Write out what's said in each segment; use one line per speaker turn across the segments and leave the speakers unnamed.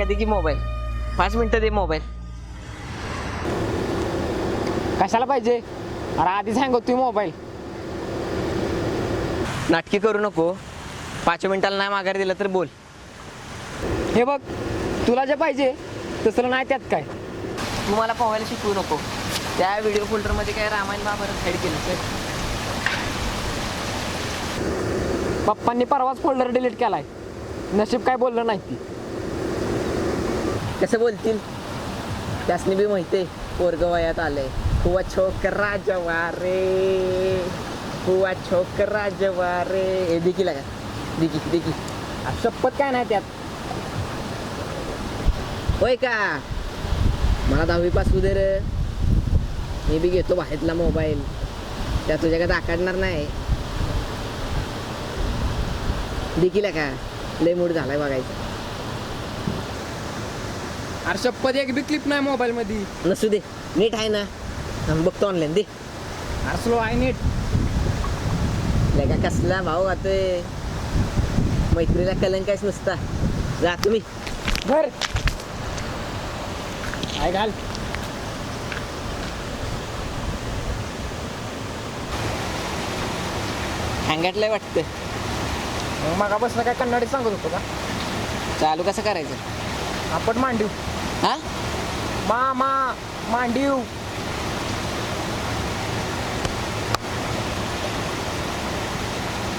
आणायला का दे की मोबाईल. पाच मिनिटं दे मोबाईल.
कशाला पाहिजे? अरे आधीच हँग होतोय मोबाईल.
नाटकी करू नको. पाच मिनिटाला नाही माघार दिलं तर बोल.
हे बघ तुला जे पाहिजे तसलं नाही त्यात काय.
तू मला पोहायला शिकवू नको. त्या व्हिडिओ फोल्डरमध्ये काय रामायण महाभारत साईड केलं सर
पप्पांनी परवाच फोल्डर डिलीट केलाय. नशीब काय बोललं नाही ती.
कसं बोलतील? त्यासनी बी माहिती पोरग वयात आलंय. हुवा छोकरा जवारे हुवा छोकरा जवारे हे देखील का दिकी दिकी
शपथ काय नाही त्यात?
होय का? मला दहावी पास उदे रे. मी बी घेतो बाहेरला मोबाईल. त्या तुझ्याकडे दाखडणार नाही. देखील का लय मूड झालाय बघायचा.
अरे शपथ एक बी क्लिप नाही मोबाईल मध्ये
नसू दे नीट आहे ना? बघतो ऑनलाईन दे.
अरे स्लो आहे नीट.
लगा कसला भाऊ खातोय मैत्रीला कलंकाच नुसता. जा तुम्ही.
घर काय घाल.
हँगाटलंय वाटतं.
मग मागापासून काय कन्नडी सांगत होतो का?
चालू कसं करायचं?
आपण मांडीव.
हा?
मा मा मांडीव.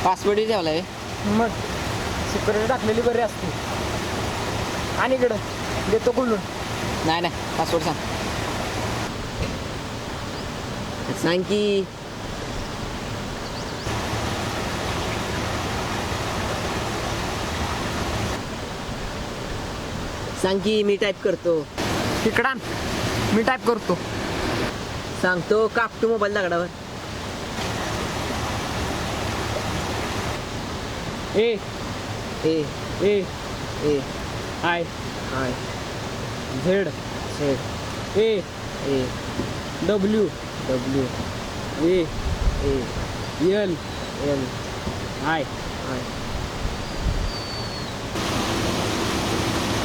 पासवर्ड ठेवला आहे
मग सिक्युरिटी टाकलेली बरी असते. आणि इकडं देतो खुलून.
नाही नाही पासवर्ड सांग. सांग की सांग की मी टाईप करतो.
तिकडा मी टाईप करतो.
सांगतो कापतो मोबाईल दगडावर.
A.
A.
A.
A.
I
I
Z.
Z.
A.
A.
W.
W.
A.
A.
L.
L.
I
I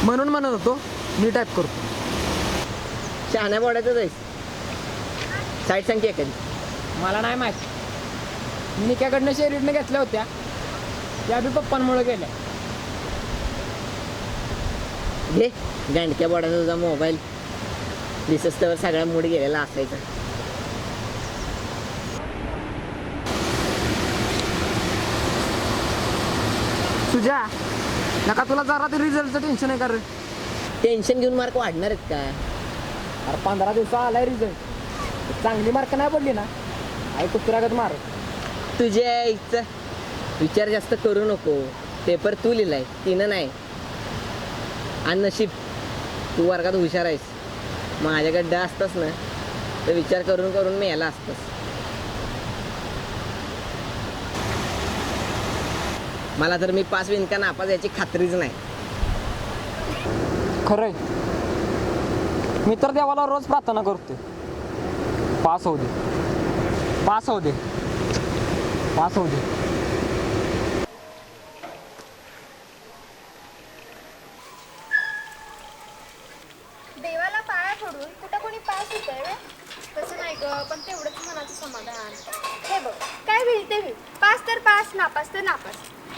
म्हणून म्हणत होतो मी टाईप करतो
शहाण्या बोडायचं जाईस. साईड सांग की एखादी.
मला नाही माहीत. मी निक्याकडनं शेरीटनं घेतल्या होत्या. त्या बी पप्पांमुळे गेल्या.
घे. गांडक्या बोडाचा तुझा मोबाईल. दिसस तर सगळा मूड गेलेला असायचा.
तुझ्या नका तुला जरा तरी रिझल्टचं टेन्शन आहे का रे
टेन्शन घेऊन मार्क वाढणार आहेत का?
अरे पंधरा दिवसा आलाय रिझल्ट चांगली मार्क नाही पडली ना. आई कुत्र्यागत मार.
तुझ्या इच्छा विचार जास्त करू नको. पेपर तू लिहिलाय तिनं नाही. आणि नशीब तू वर्गात हुशार आहेस. माझ्याकडे असतास ना तर विचार करून करून मी याला असतास. मला तर मी पास होईन का नापास याची खात्रीच नाही.
खरंय. मी तर देवाला रोज प्रार्थना करतो पास होऊ दे. पास होऊ दे. पास होऊ दे
देवाला पाया पडून कुठं कोणी पास होत आहे तसं नाही ग पण तेवढंच मनाचं समाधान हे बघ काय होईल ते होईल पास तर पास नापास तर नापास.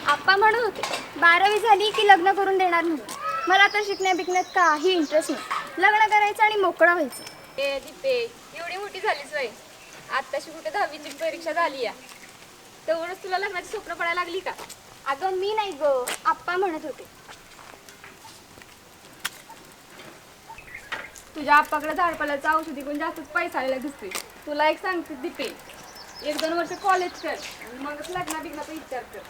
आप्पा म्हणत होते बारावी झाली की लग्न करून देणार म्हणून. मला तर शिकण्या बिकण्यात काही इंटरेस्ट नाही. लग्न करायचं आणि मोकळा व्हायचं.
ए दीपे एवढी मोठी झालीच वय आत्ताशी कुठे दहावीची परीक्षा झाली या. तेवढंच तुला लग्नाची स्वप्न पडायला लागली का?
अगं मी नाही ग आप्पा म्हणत होते.
तुझ्या आप्पाकडे झाडपाल्याचं औषधी पण जास्तच पैसा आलेला दिसतोय. तुला एक सांगते दीपे. एक दोन वर्ष कॉलेज कर. आणि मगच लग्ना बिग्नाचा विचार कर.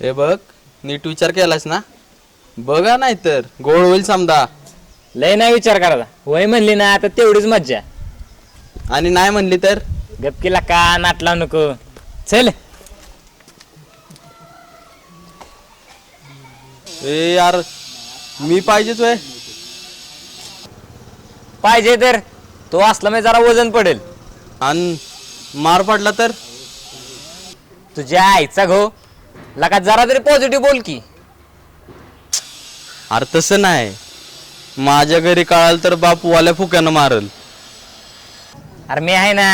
हे बघ नीट विचार केलास ना? बघा नाही तर गोळ होईल समजा
लय नाही विचार करायचा. वय म्हणली ना आता तेवढीच मज्जा.
आणि नाही म्हणली तर?
गपकीला का नाटला नको. चल.
ए यार मी पाहिजेच वय
पाहिजे तर तो असला म्हणजे जरा वजन पडेल.
आणि मार पडला तर?
तुझ्या आईचा घो. लका जरा तरी पॉझिटिव्ह बोल की.
अरे तसं नाही. माझ्या घरी कळाल तर बाप वाल्या फुक्यानं मारल.
अरे मी आहे ना.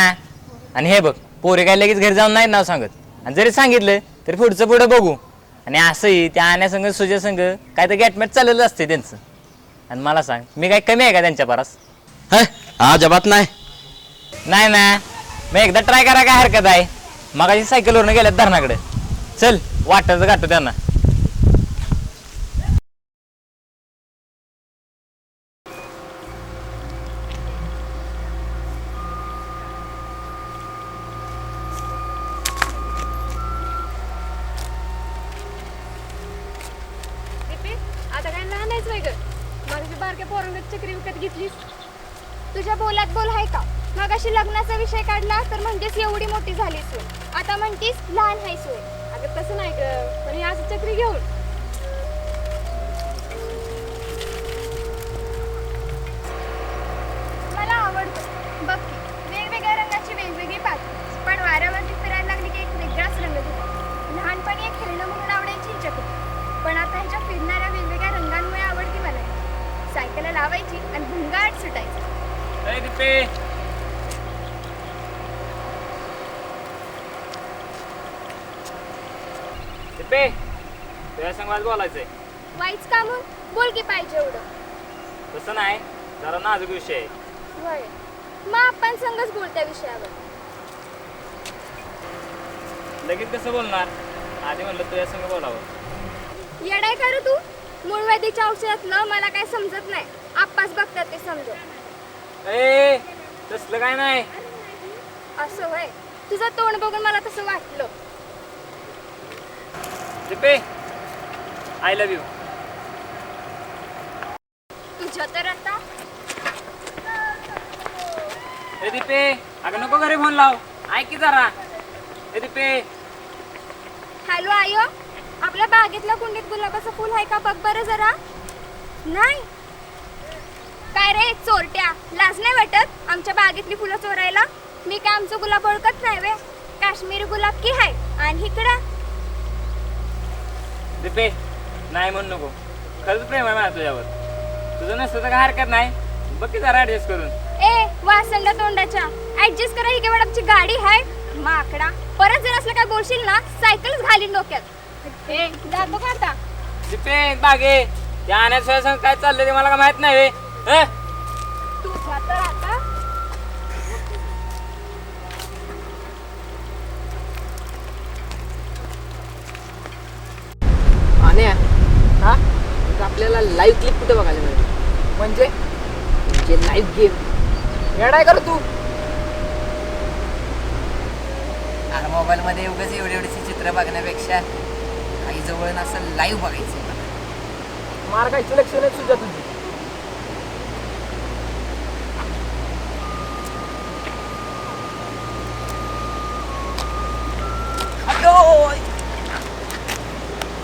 आणि हे बघ पोरे काय लगेच घरी जाऊन नाही नाव सांगत. आणि जरी सांगितलं तरी पुढचं पुढं बघू. आणि असंही त्या आणण्यासंग सुजा संघ काय तर गॅटमॅट चाललेलं असते त्यांचं. आणि मला सांग मी काय कमी आहे का त्यांच्या परास?
हे? अजिबात नाही
नाही ना. मग एकदा ट्राय करा काय हरकत आहे. मगाशी सायकलवरनं गेल्यात धरणाकडे. चल वाटायचं गाठतो त्यांना.
आता काय लहान आहेच वय ग? माझ्या बारक्या पोरांगत चक्री विकत घेतलीस.
तुझ्या बोलात बोल आहे का? मग अशी लग्नाचा विषय काढला तर म्हणतेस एवढी मोठी झाली सून आता म्हणतीस लहान आहे सोय
अगं तसं नाही ग पण हे असं चक्री घेऊन.
तुझ्या संघात बोलायचंय.
वाईच का मग बोल की पाहिजे एवढं.
तसं नाही जरा नाजूक विषय आहे.
होय. मग आपण संगच बोल त्या विषयावर.
लगेच कसं बोलणार? आधी म्हणलं तुझ्या संघ बोलावं.
येडाय का रे तू? मूळव्याधीच्या औषधातलं मला काय समजत नाही. आप्पाच बघतात ते समजत
ए तसलं काय नाही.
असं होय तुझं तोंड बघून मला तसं वाटलं.
दिपे आय लव्ह यू
तुझ्या तर आता.
ए दीपे अगं नको घरी फोन लाव. ऐक की जरा. ए दीपे
हॅलो आय. आपल्या बागेतल्या कुंडीत गुलाबाचं फुल आहे का? बघ बरं जरा. नाही. काय रे चोरट्या? लाज नाही वाटत आमच्या बागेतली फुलं चोरायला? मी काय आमचं गुलाब ओळखत नाही वे. काश्मीरी गुलाब की हाय? आणि इकडं?
दीपे नाही म्हणू नको. खरंच प्रेम आहे माझं तुझ्यावर. तुझं नसतं तर काय हरकत नाही? बघ की जरा ऍडजस्ट करून.
ए वासंड तोंडाच्या. ऍडजस्ट करा ही केवढाची गाडी आहे माकडा परत जर असलं काय बोलशील ना सायकलच घालीन डोक्यात. ए जातो का आता?
दीपे बागे त्या आणण्यात संग काय चाललंय ते मला काय माहीत नाही बे. हं?
तुझ्या तर आता
आणि हा? मग आपल्याला लाईव्ह क्लिप कुठे बघायला मिळेल?
म्हणजे?
म्हणजे लाईव्ह गेम
येडाय कर तू.
अरे मोबाईलमध्ये उगाच एवढे एवढेचे चित्र बघण्यापेक्षा काही जवळ असं लाईव्ह बघायचं
मार काय सिलेक्शन आहे तुझ्या तुझी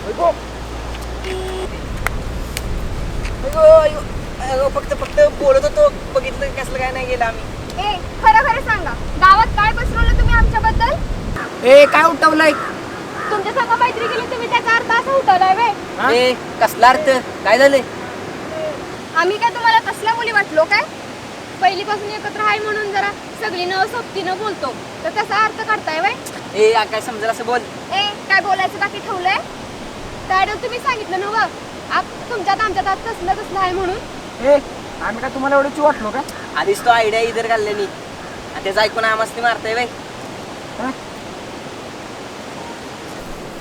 ऐको.
फक्त फक्त बोलत होतो. बघितलं कसलं काय नाही गेलं आम्ही.
ए खरं खरं सांगा गावात काय पसरवलं तुम्ही आमच्याबद्दल?
ए काय उठवलंय?
तुमच्या संग मैत्री केली तुम्ही त्याचा अर्थ असा उठवलाय वे
ए कसला अर्थ? काय झालंय
आम्ही काय तुम्हाला कसल्या मुली वाटलो काय?
पहिलीपासून एकत्र आहे म्हणून जरा सगळी न सोबतीनं बोलतो. तर त्याचा अर्थ काढताय वय
ए आ, काय समजेल असं बोल.
ए काय बोलायचं बाकी ठेवलंय?
त्यावेळेला तुम्ही सांगितलं ना व आप तुमच्यात आमच्यात आत कसलं कसलं आहे म्हणून.
ए आम्ही काय तुम्हाला एवढी वाटलो का
आधीच तो आयडिया इधर घाललेली आणि त्याचं ऐकून आमस्ती मारताय बाई.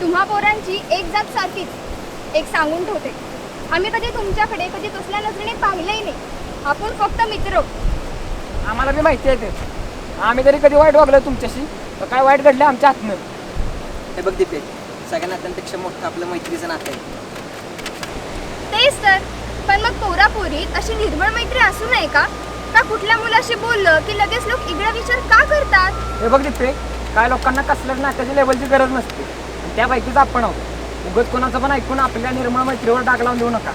तुम्हा पोरांची एक जात सारखीच. एक सांगून ठेवते. आम्ही कधी तुमच्याकडे कधी तसल्या नजरेने पाहिलंही नाही. आपण फक्त मित्र
आम्हाला बी माहिती आहे ते. आम्ही जरी कधी वाईट वागलो तुमच्याशी? तर काय वाईट घडलं आमच्या हातनं?
हे बघ दिपे सगळ्या नात्यांपेक्षा मोठं आपलं मैत्रीचं नातं आहे.
तेच तर. पण मग पोरा पोरीत अशी निर्मळ मैत्री असू नये का? का कुठल्या मुलाशी बोललं की लगेच लोक इगडा विचार का करतात?
हे बघ तिथे काय लोकांना कसल्याच नात्याची लेवलची गरज नसते. आणि त्यापैकीच आपण आहोत. उगत कोणाचं पण ऐकून आपल्या निर्मळ मैत्रीवर डाग लावून देऊ नका.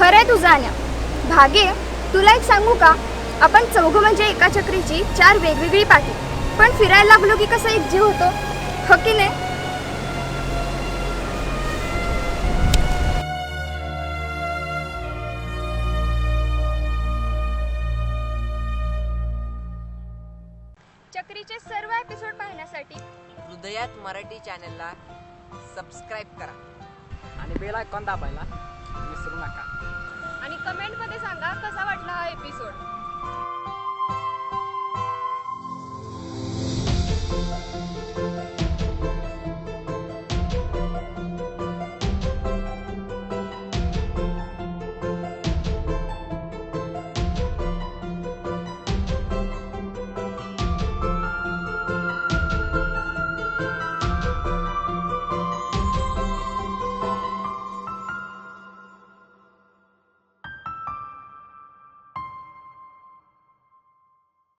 खरंय तुझा आल्या भागे तुला एक सांगू का? आपण चौघं म्हणजे एका चक्रीची चार वेगवेगळी पाठी पण फिरायला लागलो की कसं एक जीव होतो? चक्रीचे सर्व एपिसोड पाहण्यासाठी हृदयात
मराठी चॅनलला सबस्क्राईब करा.
आणि बेल आयकॉन दाबायला विसरू नका.
आणि कमेंटमध्ये सांगा कसा वाटला हा एपिसोड thank you